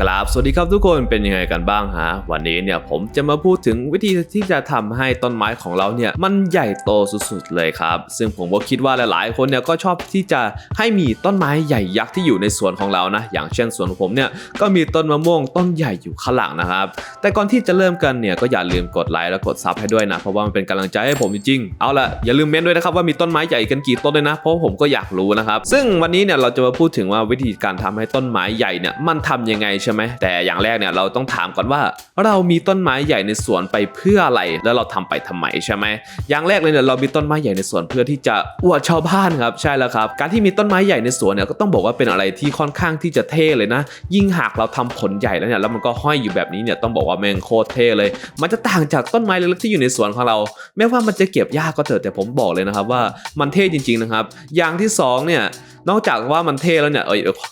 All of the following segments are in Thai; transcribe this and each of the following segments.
กราบสวัสดีครับทุกคนเป็นยังไงกันบ้างฮะวันนี้เนี่ยผมจะมาพูดถึงวิธีที่จะทำให้ต้นไม้ของเราเนี่ยมันใหญ่โตสุดๆเลยครับ ซึ่งผมก็คิดว่าหลายๆ คนเนี่ยก็ชอบที่จะให้มีต้นไม้ใหญ่ยักษ์ที่อยู่ในสวนของเรานะ อย่างเช่นสวนของผมเนี่ยก็มีต้นมะม่วงต้นใหญ่อยู่ข้างหลังนะครับ แต่ก่อนที่จะเริ่มกันเนี่ยก็อย่าลืมกดไลค์และกดซับให้ด้วยนะเพราะว่ามันเป็นกำลังใจให้ผมจริงๆเอาละอย่าลืมเม้นด้วยนะครับว่ามีต้นไม้ใหญ่กันกี่ต้นเลยนะ เพราะผมก็อยากรู้นะครับซึ่งวันนี้เนี่ยเราจะมาพูดถึงว่าวิธีการทำให้ต้นไม้ใหญ่เนี่ยมันทำยังไงใช่ไหมแต่อย่างแรกเนี่ยเราต้องถามก่อนว่า เรามีต้นไม้ใหญ่ในสวนไปเพื่ออะไร แล้วเราทำไปทำไมใช่ไหมอย่างแรกเลยเนี่ยเรามีต้นไม้ใหญ่ในสวนเพื่อที่จะอวดชาวบ้านครับใช่แล้วครับ การที่มีต้นไม้ใหญ่ในสวนเนี่ยก็ต้องบอกว่าเป็นอะไรที่ค่อนข้างที่จะเท่เลยนะ ยิ่งหากเราทำผลใหญ่แล้วเนี่ยแล้วมันก็ห้อยอยู่แบบนี้เนี่ยต้องบอกว่าแม่งโคตรเท่เลย มันจะต่างจากต้นไม้เล็กๆที่อยู่ในสวนของเรา แม้ว่ามันจะเก็บยากก็เถอะแต่ผมบอกเลยนะครับว่ามันเท่จริงๆนะครับ อย่างที่สองเนี่ยนอกจากว่ามันเท่แล้วเนี่ยเอยเดี๋ยวข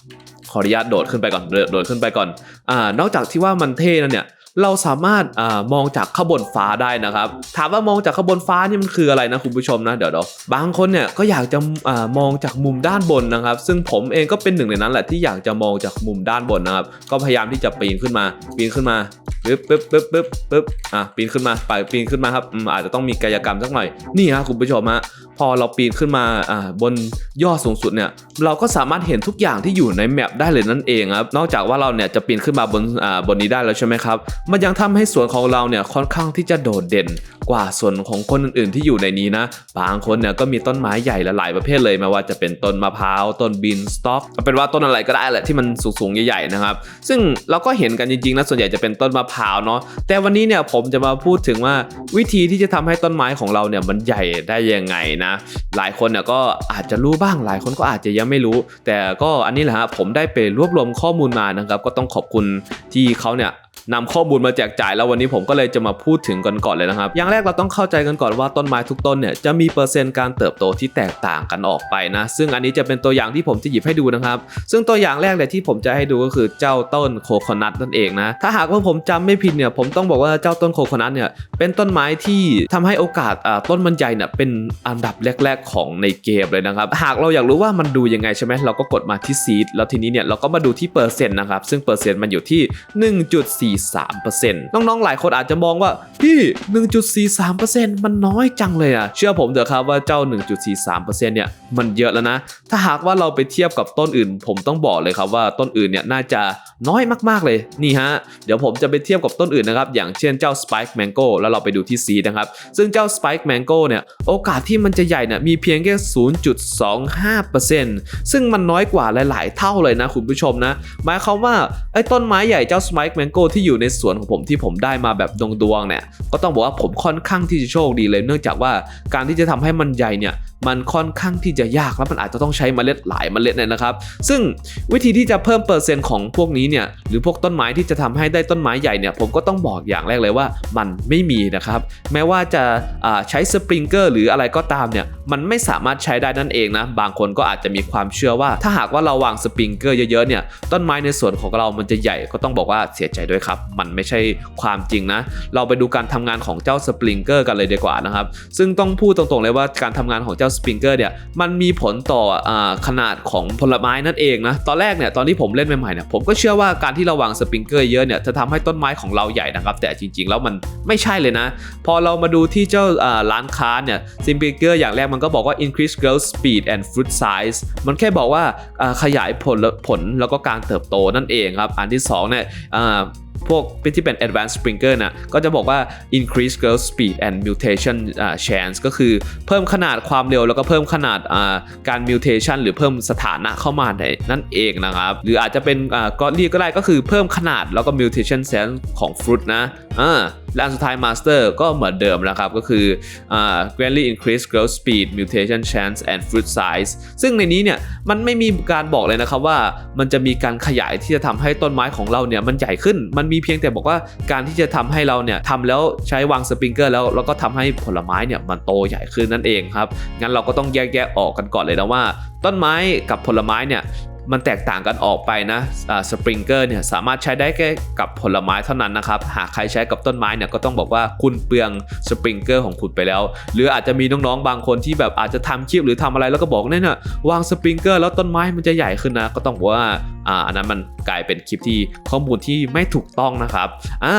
ออนุญาตโดดขึ้นไปก่อนโดดโดดขึ้นไปก่อนอ่านอกจากที่ว่ามันเท่แล้วเนี่ยเราสามารถอามองจากข้างบนฟ้าได้นะครับ ถามว่ามองจากข้างบนฟ้านี่มันคืออะไรนะคุณผู้ชมนะเดี๋ยวเดี๋ยวบางคนเนี่ยก็อยากจะอามองจากมุมด้านบนนะครับ ซึ่งผมเองก็เป็นหนึ่งในนั้นแหละที่อยากจะมองจากมุมด้านบนนะครับ ก็พยายามที่จะปีนขึ้นมาปีนขึ้นมาปึ๊บปึ๊บปึ๊บปึ๊บปึ๊บอะปีนขึ้นมาไปปีนขึ้นมาครับอืมอาจจะต้องมีกายกรรมสักหน่อยนี่ฮะคุณผู้ชมฮะพอเราปีนขึ้นมาบนยอดสูงสุดเนี่ยเราก็สามารถเห็นทุกอย่างที่อยู่ในแมปได้เลยนั่นเองครับนอกจากว่าเราเนี่ยจะปีนขึ้นมาบนอ่าบนนี้ได้แล้วใช่ไหมครับมันยังทำให้สวนของเราเนี่ยค่อนข้างที่จะโดดเด่น กว่าส่วนของคนอื่นๆที่อยู่ในนี้นะ บางคนเนี่ยก็มีต้นไม้ใหญ่หลายประเภทเลยไม่ว่าจะเป็นต้นมะพร้าวต้นบินสต็อกเอาเป็นว่าต้นอะไรก็ได้แหละที่มันสูงๆใหญ่ๆนะครับซึ่งเราก็เห็นกันจริงๆนะส่วนใหญ่จะเป็นต้นมะพร้าวเนาะแต่วันนี้เนี่ยผมจะมาพูดถึงว่าวิธีที่จะทำให้ต้นไม้ของเราเนี่ยมันใหญ่ได้ยังไงนะ หลายคนเนี่ยก็อาจจะรู้บ้างหลายคนก็อาจจะยังไม่รู้ แต่ก็อันนี้แหละฮะผมได้ไปรวบรวมข้อมูลมานะครับ ก็ต้องขอบคุณที่เขาเนี่ย นำข้อมูลมาแจกจ่ายแล้ววันนี้ผมก็เลยจะมาพูดถึงกันก่อนเลยนะครับ อย่างแรกเราต้องเข้าใจกันก่อนว่าต้นไม้ทุกต้นเนี่ยจะมีเปอร์เซ็นต์การเติบโตที่แตกต่างกันออกไปนะ ซึ่งอันนี้จะเป็นตัวอย่างที่ผมจะหยิบให้ดูนะครับ ซึ่งตัวอย่างแรกเลยที่ผมจะให้ดูก็คือเจ้าต้นโคโคนัทนั่นเองนะ ถ้าหากว่าผมจำไม่ผิดเนี่ยผมต้องบอกว่าเจ้าต้นโคโคนัทเนี่ยเป็นต้นไม้ที่ทำให้โอกาสต้นมันใหญ่เนี่ยเป็นอันดับแรก ๆของในเกมเลยนะครับ หากเราอยากรู้ว่ามันดูยังไงใช่ไหมเราก็กดมาที่ซีดแล้วทีนี้เนี่ยเราก็มาดูที่เปอร์เซ็นต์นะครับซึ่งเปอร์เซ็นต์มันอยู่ที่1.43%น้องๆ หลายคนอาจจะมองว่าพี่ 1.43%มันน้อยจังเลยอะเชื่อผมเถอะครับว่าเจ้า 1.43%เนี่ยมันเยอะแล้วนะ ถ้าหากว่าเราไปเทียบกับต้นอื่น ผมต้องบอกเลยครับว่าต้นอื่นเนี่ยน่าจะน้อยมากๆเลยนี่ฮะ เดี๋ยวผมจะไปเทียบกับต้นอื่นนะครับ อย่างเช่นเจ้า Spike Mango แล้วเราไปดูที่ซีนะครับ ซึ่งเจ้า Spike Mango เนี่ยโอกาสที่มันจะใหญ่เนี่ยมีเพียงแค่ 0.25%ซึ่งมันน้อยกว่าหลาย ๆ เท่าเลยนะคุณผู้ชมนะหมายความว่าไอ้ต้นไม้ใหญ่เจ้า Spike Mango ที่อยู่ในสวนของผมที่ผมได้มาแบบดวงๆเนี่ยก็ต้องบอกว่าผมค่อนข้างที่จะโชคดีเลย เนื่องจากว่าการที่จะทำให้มันใหญ่เนี่ยมันค่อนข้างที่จะยากแล้วมันอาจจะต้องใช้เมล็ดหลายเมล็ดเนี่ยนะครับ ซึ่งวิธีที่จะเพิ่มเปอร์เซ็นต์ของพวกนี้เนี่ยหรือพวกต้นไม้ที่จะทำให้ได้ต้นไม้ใหญ่เนี่ยผมก็ต้องบอกอย่างแรกเลยว่ามันไม่มีนะครับแม้ว่าจะาใช้สปริงเกอร์หรืออะไรก็ตามเนี่ยมันไม่สามารถใช้ได้นั่นเองนะบางคนก็อาจจะมีความเชื่อว่า ถ้าหากว่าเราวางสปริงเกอร์เยอะๆเนี่ยต้นไม้ในสวนของเรามันจะใหญ่ก็ต้องบอกว่าเสียใจด้วยครับมันไม่ใช่ความจริงนะ เราไปดูการทำงานของเจ้าสปริงเกอร์กันเลยดีกว่านะครับซึ่งต้องพูดตรงๆเลยว่าการทำงานของเจ้าสปริงเกอร์เนี่ยมันมีผลต่ออขนาดของผลไม้นั่นเองนะตอนแรกเนี่ยตอนที่ผมเล่นใหม่ๆเนี่ยผมก็เชื่อว่าการที่เราวางสปริงเกอร์เยอะเนี่ยจะทำให้ต้นไม้ของเราใหญ่นะครับ แต่จริงๆแล้วมันไม่ใช่เลยนะ พอเรามาดูที่เจ้าร้านค้าเนี่ยสปริงเกอร์อย่างแรกมันก็บอกว่า increase growth speed and fruit size มันแค่บอกว่าขยายผลผลแล้วก็การเติบโตนั่นเองครับ อันที่สองเนี่ย พวกที่เป็น advanced sprinkler นะก็จะบอกว่า increase growth speed and mutation chance ก็คือเพิ่มขนาดความเร็วแล้วก็เพิ่มขนาดการ mutation หรือเพิ่มสถานะเข้ามาในนั่นเองนะครับ หรืออาจจะเป็นก็เรียกก็ได้ก็คือเพิ่มขนาดแล้วก็ mutation chance ของ fruit นะอ่า และอันสุดท้าย master ก็เหมือนเดิมนะครับ ก็คือ greatly increase growth speed mutation chance and fruit size ซึ่งในนี้เนี่ยมันไม่มีการบอกเลยนะครับว่ามันจะมีการขยายที่จะทำให้ต้นไม้ของเราเนี่ยมันใหญ่ขึ้น มันมีเพียงแต่บอกว่าการที่จะทำให้เราเนี่ยทำแล้วใช้วางสปริงเกอร์แล้วแล้วก็ทำให้ผลไม้เนี่ยมันโตใหญ่ขึ้นนั่นเองครับ งั้นเราก็ต้องแยกแยะออกกันก่อนเลยนะว่า ต้นไม้กับผลไม้เนี่ย มันแตกต่างกันออกไปนะสปริงเกอร์เนี่ยสามารถใช้ได้แค่กับผลไม้เท่านั้นนะครับ หากใครใช้กับต้นไม้เนี่ยก็ต้องบอกว่าคุณเปลืองสปริงเกอร์ของคุณไปแล้ว หรืออาจจะมีน้องๆบางคนที่แบบอาจจะทำคลิปหรือทำอะไรแล้วก็บอกเนี่ยนะวางสปริงเกอร์แล้วต้นไม้มันจะใหญ่ขึ้นนะ ก็ต้องบอกว่าอ่าอันนั้นมันกลายเป็นคลิปที่ข้อมูลที่ไม่ถูกต้องนะครับอ่า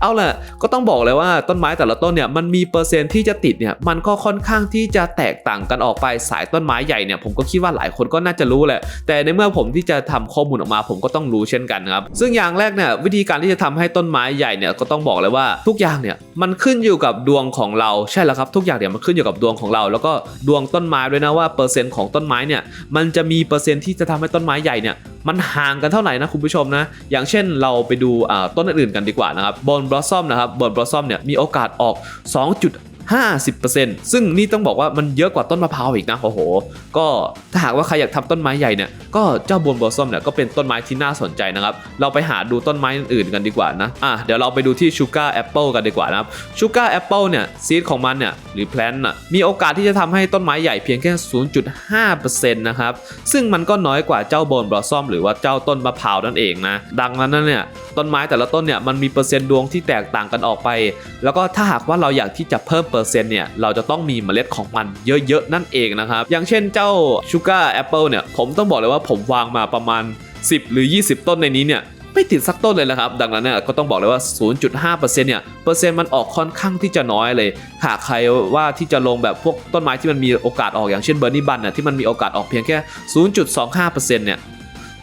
เอาล่ะก็ต้องบอกเลยว่าต้นไม้แต่ละต้นเนี่ยมันมีเปอร์เซ็นต์ที่จะติดเนี่ยมันก็ค่อนข้างที่จะแตกต่างกันออกไปสายต้นไม้ใหญ่เนี่ยผมก็คิดว่าหลายคนก็น่าจะรู้แหละแต่ในเมื่อผมที่จะทำข้อมูลออกมา ผมก็ต้องรู้เช่นกันครับ ซึ่งอย่างแรกเนี่ยวิธีการที่จะทำให้ต้นไม้ใหญ่เนี่ยก็ต้องบอกเลยว่าทุกอย่างเนี่ยมันขึ้นอยู่กับดวงของเราใช่แล้วครับ ทุกอย่างเนี่ยมันขึ้นอยู่กับดวงของเรา แล้วก็ดวงต้นไม้ด้วยนะว่าเปอร์เซ็นต์ของต้นไม้เนี่ยมันจะมีเปอร์เซ็นต์ที่จะทำให้ต้นไม้ใหญ่เนี่ยมันห่างกันเท่าไหร่นะคุณผู้ชมนะ อย่างเช่นเราไปดูต้นอื่นๆกันดีกว่านะครับบอนบลอสซอมนะครับบอนบลอสซอมเนี่ยมีโอกาสออก 2. 50%ซึ่งนี่ต้องบอกว่ามันเยอะกว่าต้นมะพร้าวอีกนะโอ้โห ก็ถ้าหากว่าใครอยากทำต้นไม้ใหญ่เนี่ยก็เจ้าบนบอสซอมเนี่ยก็เป็นต้นไม้ที่น่าสนใจนะครับ เราไปหาดูต้นไม้อื่นกันดีกว่านะอะเดี๋ยวเราไปดูที่ชูการ์แอปเปิลกันดีกว่านะครับชูการ์แอปเปิลเนี่ยซีดของมันเนี่ยหรือแพลนน่ะมีโอกาสที่จะทำให้ต้นไม้ใหญ่เพียงแค่ 0.5%นะครับซึ่งมันก็น้อยกว่าเจ้าบนบอสซอมหรือว่าเจ้าต้นมะพร้าวนั่นเองนะดังนั้นเนี่ยต้นไม้แต่ละต้นเนี่ยมันมีเปอร์เซ็นต์ดวงที่แตกต่างกันออกไป แล้วก็ถ้าหากว่าเราอยากที่จะเพิ่มเปอร์เนี่ยเราจะต้องมีเมล็ดของมันเยอะๆ นั่นเองนะครับ อย่างเช่นเจ้าชูการ์แอปเปิลเนี่ยผมต้องบอกเลยว่าผมวางมาประมาณ 10 หรือ 20 ต้นในนี้เนี่ยไม่ติดสักต้นเลยนะครับ ดังนั้นเนี่ยก็ต้องบอกเลยว่า 0.5%เนี่ยเปอร์เซ็นต์มันออกค่อนข้างที่จะน้อยเลยหากใครว่าที่จะลงแบบพวกต้นไม้ที่มันมีโอกาสออกอย่างเช่นเบอร์นี่บันน่ะที่มันมีโอกาสออกเพียงแค่ 0.25%เนี่ย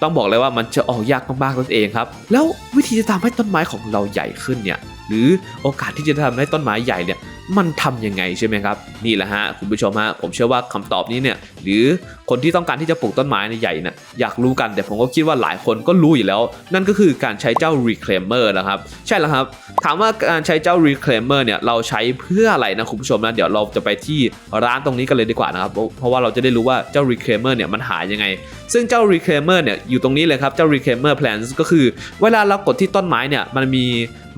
ต้องบอกเลยว่ามันจะออกยากมากๆนั่นเองครับ แล้ววิธีจะทำให้ต้นไม้ของเราใหญ่ขึ้นเนี่ยหรือโอกาสที่จะทำให้ต้นไม้ใหญ่เนี่ย มันทำยังไงใช่ไหมครับ นี่แหละฮะคุณผู้ชมฮะผมเชื่อว่าคำตอบนี้เนี่ย หรือคนที่ต้องการที่จะปลูกต้นไม้ในใหญ่นี่ยอยากรู้กันแต่ผมก็คิดว่าหลายคนก็รู้อยู่แล้ว นั่นก็คือการใช้เจ้า reclaimer นะครับ ใช่แล้วครับ ถามว่าการใช้เจ้า reclaimer เนี่ยเราใช้เพื่ออะไรนะคุณผู้ชมนะเดี๋ยวเราจะไปที่ร้านตรงนี้กันเลยดีกว่านะครับ เพราะว่าเราจะได้รู้ว่าเจ้า reclaimer เนี่ยมันหายยังไง ซึ่งเจ้า reclaimer เนี่ยอยู่ตรงนี้เลยครับเจ้า reclaimer plants ก็คือ เวลาเรากดที่ต้นไม้เนี่ยมันมี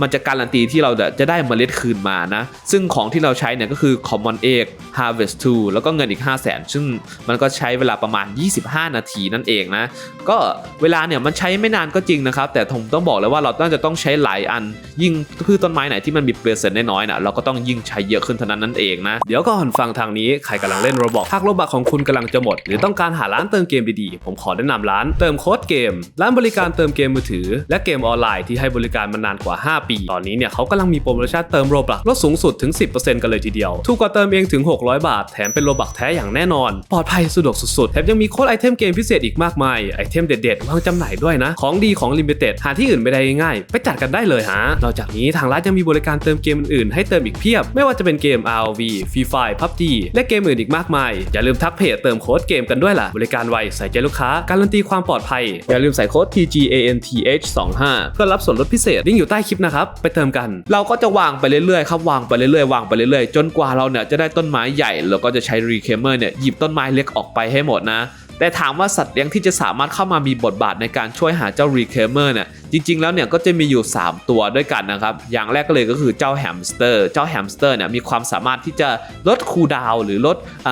มันจะการันตีที่เราจะได้เมล็ดคืนมานะ ซึ่งของที่เราใช้เนี่ยก็คือ common egg harvest two แล้วก็เงินอีก 5 0 0 0 0 0 ซึ่งมันก็ใช้เวลาประมาณ 25 นาทีนั่นเองนะ ก็เวลาเนี่ยมันใช้ไม่นานก็จริงนะครับ แต่ผมต้องบอกเลยว่าเราต้องจะต้องใช้หลายอัน ยิ่งพืชต้นไม้ไหนที่มันมีเปอร์เซ็นต์น้อยๆนะเราก็ต้องยิ่งใช้เยอะขึ้นเท่านั้นนั่นเองนะ เดี๋ยวก่อนฟังทางนี้ใครกำลังเล่นโรบอกหากโรบอกของคุณกำลังจะหมด หรือต้องการหาร้านเติมเกมดีๆ ผมขอแนะนำร้านเติมโค้ดเกม ร้านบริการเติมเกมมือถือ และเกมออนไลน์ที่ให้บริการมานานกว่า 5 ปี ตอนนี้เนี่ยเขากำลังมีโปรโมชั่นเติมโรบักลดสูงสุดถึง 10%กันเลยทีเดียว ถูกกว่าเติมเองถึง 600 บาท แถมเป็นโรบักแท้อย่างแน่นอน ปลอดภัยสะดวกสุดๆ แถมยังมีโค้ดไอเทมเกมพิเศษอีกมากมาย ไอเทมเด็ดๆ วางจำหน่ายด้วยนะ ของดีของลิมิเต็ดหาที่อื่นไม่ได้ง่าย ไปจัดกันได้เลยฮะ นอกจากนี้ทางร้านยังมีบริการเติมเกมอื่นๆ ให้เติมอีกเพียบ ไม่ว่าจะเป็นเกม Rv Free Fire PUBG และเกมอื่นอีกมากมาย อย่าลืมทักเพจเติมโค้ดเกมกันด้วยล่ะ บริการไวใส่ใจลูกค้า การันตีความปลอดภัย อย่าลืมใส่โค้ด TGANTH 25 เพื่อรับส่วนลดพิเศษลิงก์อยู่ใต้คลิปนะครับ ไปเติมกัน เราก็จะวางไปเรื่อยๆ ครับ วางไปเรื่อยๆ วางไปเรื่อยๆ จนกว่าเราเนี่ยจะได้ต้นไม้ใหญ่ แล้วก็จะใช้รีเคมเมอร์เนี่ยหยิบต้นไม้เล็กออกไปให้หมดนะ แต่ถามว่าสัตว์เลี้ยงที่จะสามารถเข้ามามีบทบาทในการช่วยหาเจ้ารีเคเมอร์เนี่ยจริงๆแล้วเนี่ยก็จะมีอยู่ 3 ตัวด้วยกันนะครับ อย่างแรกก็เลยก็คือเจ้าแฮมสเตอร์ เจ้าแฮมสเตอร์เนี่ยมีความสามารถที่จะลดคูลดาวหรือลดอ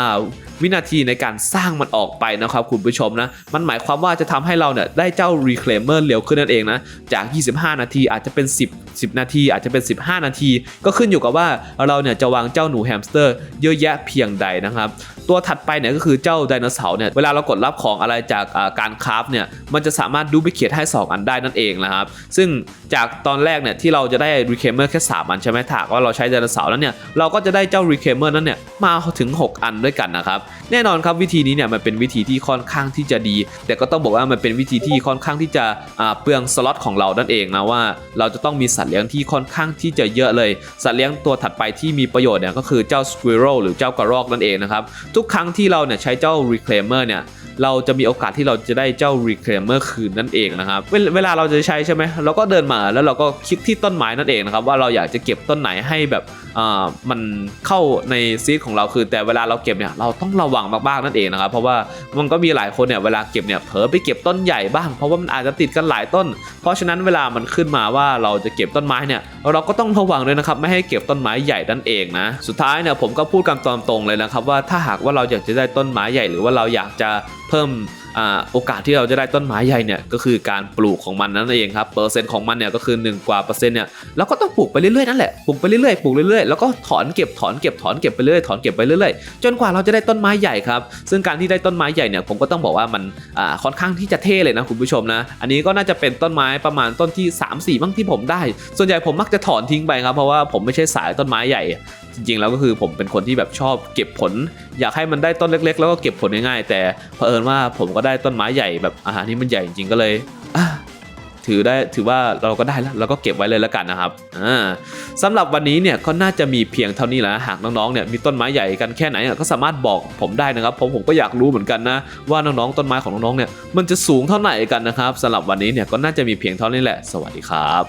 วินาทีในการสร้างมันออกไปนะครับคุณผู้ชมนะ มันหมายความว่าจะทำให้เราเนี่ยได้เจ้า reclaimer เร็วขึ้นนั่นเองนะ จาก 25 นาทีอาจจะเป็น 10 10 นาที อาจจะเป็น 15 นาที ก็ขึ้นอยู่กับว่าเราเนี่ยจะวางเจ้าหนูแฮมสเตอร์เยอะแยะเพียงใดนะครับ ตัวถัดไปเนี่ยก็คือเจ้าไดโนเสาร์เนี่ยเวลาเรากดรับของอะไรจากการคราฟเนี่ยมันจะสามารถดูไปเขียนให้ 2 อันได้นั่นเองนะครับซึ่งจากตอนแรกเนี่ยที่เราจะได้ reclaimer แค่ 3 อันใช่ไหมถ้าหากว่าเราใช้ไดโนเสาร์แล้วเนี่ยเราก็จะได้เจ้า reclaimer นั้นเนี่ยมาถึง 6 อันด้วยกันนะครับแน่นอนครับวิธีนี้เนี่ยมันเป็นวิธีที่ค่อนข้างที่จะดี แต่ก็ต้องบอกว่ามันเป็นวิธีที่ค่อนข้างที่จะเปลืองสล็อตของเรานั่นเองนะว่า เราจะต้องมีสัตว์เลี้ยงที่ค่อนข้างที่จะเยอะเลย สัตว์เลี้ยงตัวถัดไปที่มีประโยชน์เนี่ยก็คือเจ้า squirrel หรือเจ้ากระรอกนั่นเองนะครับทุกครั้งที่เราเนี่ยใช้เจ้า reclaimer เนี่ยเราจะมีโอกาสที่เราจะได้เจ้า reclaimer คืนนั่นเองนะครับ เวลเวลาเราจะใช้ใช่ไหมเราก็เดินมาแล้วเราก็คลิกที่ต้นไม้นั่นเองนะครับ ว่าเราอยากจะเก็บต้นไหนให้แบบอ่ามันเข้าในซีดของเราคือ แต่เวลาเราเก็บเนี่ยเราต้องระวังมากๆนั่นเองนะครับ เพราะว่ามันก็มีหลายคนเนี่ยเวลาเก็บเนี่ยเผลอไปเก็บต้นใหญ่บ้าง เพราะว่ามันอาจจะติดกันหลายต้น เพราะฉะนั้นเวลามันขึ้นมาว่าเราจะเก็บต้นไม้เนี่ยเราก็ต้องระวังด้วยนะครับไม่ให้เก็บต้นไม้ใหญ่นั่นเองนะสุดท้ายเนี่ยผมก็พูดกันตามตรงเลยนะครับว่าถ้าหากว่าเราอยากจะได้ต้นไม้ใหญ่ หรือว่าเราอยากจะเพิ่มอโอกาสที่เราจะได้ต้นไม้ใหญ่เนี่ยก็คือการปลูกของมันนั่นเองครับเปอร์เซ็นต์ของมันเนี่ยก็คือ1กว่าเปอร์เซ็นต์เนี่ยเราก็ต้องปลูกไปเรื่อยๆนั่นแหละปลูกไปเรื่อยๆปลูกเรื่อยๆแล้วก็ถอนเก็บถอนเก็บถอนเก็บไปเรื่อยถอนเก็บไปเรื่อยๆจนกว่าเราจะได้ต้นไม้ใหญ่ครับซึ่งการที่ได้ต้นไม้ใหญ่เนี่ยผมก็ต้องบอกว่ามันค่อนข้างที่จะเท่เลยนะคุณผู้ชมนะอันนี้ก็น่าจะเป็นต้นไม้ประมาณต้นที่ 3 4บ้างที่ผมได้ ส่วนใหญ่ผมมักจะถอนทิ้งไปครับเพราะว่าผมไม่ใช่สายต้นไม้ใหญ่ จริงๆแล้วก็คือผมเป็นคนที่แบบชอบเก็บผล อยากให้มันได้ต้นเล็ก ๆ แล้วก็เก็บผลง่ายๆแต่เผอิญว่าผมก็ได้ต้นไม้ใหญ่แบบอาหารที่มันใหญ่จริงๆก็เลยถือได้ถือว่าเราก็ได้แล้วเราก็เก็บไว้เลยแล้วกันนะครับอ่าสำหรับวันนี้เนี่ยก็น่าจะมีเพียงเท่านี้แหละหากน้องๆเนี่ยมีต้นไม้ใหญ่กันแค่ไหนก็สามารถบอกผมได้นะครับผมผมก็อยากรู้เหมือนกันนะว่าน้องๆต้นไม้ของน้องๆเนี่ยมันจะสูงเท่าไหร่กันนะครับสำหรับวันนี้เนี่ยก็น่าจะมีเพียงเท่านี้แหละ สวัสดีครับ